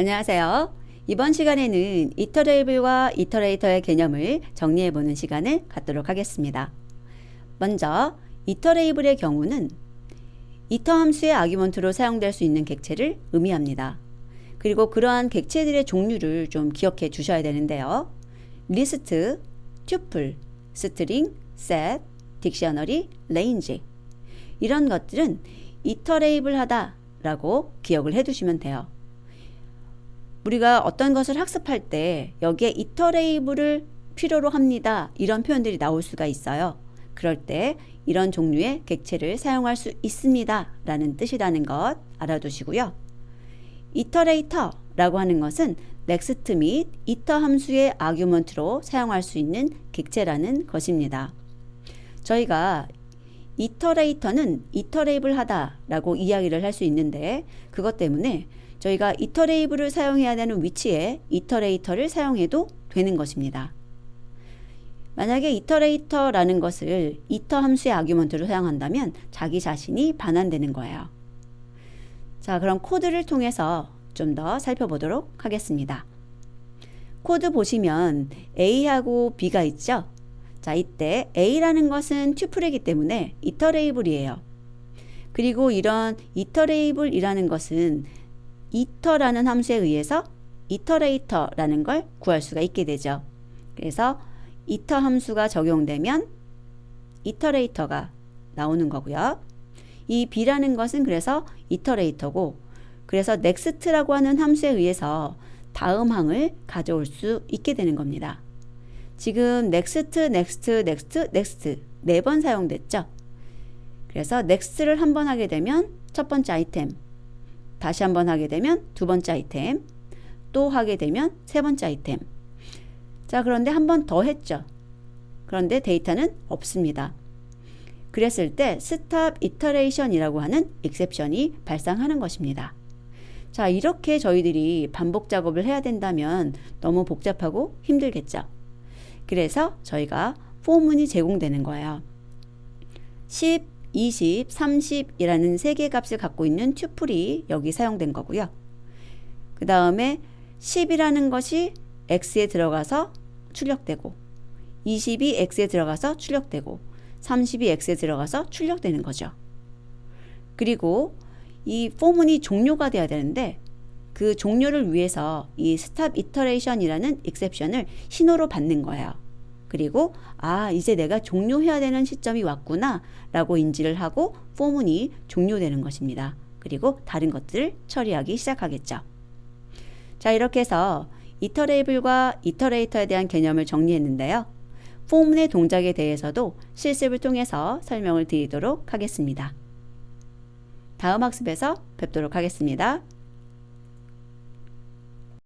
안녕하세요. 이번 시간에는 이터레이블과 이터레이터의 개념을 정리해보는 시간을 갖도록 하겠습니다. 먼저 이터레이블의 경우는 이터 함수의 아규먼트로 사용될 수 있는 객체를 의미합니다. 그리고 그러한 객체들의 종류를 좀 기억해 주셔야 되는데요. 리스트, 튜플, 스트링, 셋, 딕셔너리, 레인지 이런 것들은 이터레이블 하다 라고 기억을 해 두시면 돼요. 우리가 어떤 것을 학습할 때 여기에 이터레이블을 필요로 합니다. 이런 표현들이 나올 수가 있어요. 그럴 때 이런 종류의 객체를 사용할 수 있습니다. 라는 뜻이라는 것 알아두시고요. 이터레이터라고 하는 것은 넥스트 및 이터 함수의 아규먼트로 사용할 수 있는 객체라는 것입니다. 저희가 이터레이터는 이터레이블 하다라고 이야기를 할 수 있는데 그것 때문에 저희가 이터레이블을 사용해야 되는 위치에 이터레이터를 사용해도 되는 것입니다. 만약에 이터레이터라는 것을 이터 함수의 아규먼트로 사용한다면 자기 자신이 반환되는 거예요. 자, 그럼 코드를 통해서 좀 더 살펴보도록 하겠습니다. 코드 보시면 A하고 B가 있죠? 자, 이때 A라는 것은 튜플이기 때문에 이터레이블이에요. 그리고 이런 이터레이블이라는 것은 이터라는 함수에 의해서 이터레이터라는 걸 구할 수가 있게 되죠. 그래서 이터 함수가 적용되면 이터레이터가 나오는 거고요. 이 B라는 것은 그래서 이터레이터고 그래서 넥스트라고 하는 함수에 의해서 다음 항을 가져올 수 있게 되는 겁니다. 지금 넥스트, 넥스트, 넥스트, 넥스트 네번 사용됐죠. 그래서 넥스트를 한 번 하게 되면 첫 번째 아이템, 다시 한번 하게 되면 두 번째 아이템, 또 하게 되면 세 번째 아이템. 자, 그런데 한 번 더 했죠. 그런데 데이터는 없습니다. 그랬을 때 스탑 이터레이션이라고 하는 익셉션이 발생하는 것입니다. 자, 이렇게 저희들이 반복 작업을 해야 된다면 너무 복잡하고 힘들겠죠. 그래서 저희가 포문이 제공되는 거예요. 10, 20, 30이라는 세 개의 값을 갖고 있는 튜플이 여기 사용된 거고요. 그 다음에 10이라는 것이 x에 들어가서 출력되고 20이 x에 들어가서 출력되고 30이 x에 들어가서 출력되는 거죠. 그리고 이 포문이 종료가 돼야 되는데 그 종료를 위해서 이 스탑 이터레이션이라는 익셉션을 신호로 받는 거예요. 그리고 아 이제 내가 종료해야 되는 시점이 왔구나 라고 인지를 하고 포문이 종료되는 것입니다. 그리고 다른 것들을 처리하기 시작하겠죠. 자 이렇게 해서 이터레이블과 이터레이터에 대한 개념을 정리했는데요. 포문의 동작에 대해서도 실습을 통해서 설명을 드리도록 하겠습니다. 다음 학습에서 뵙도록 하겠습니다.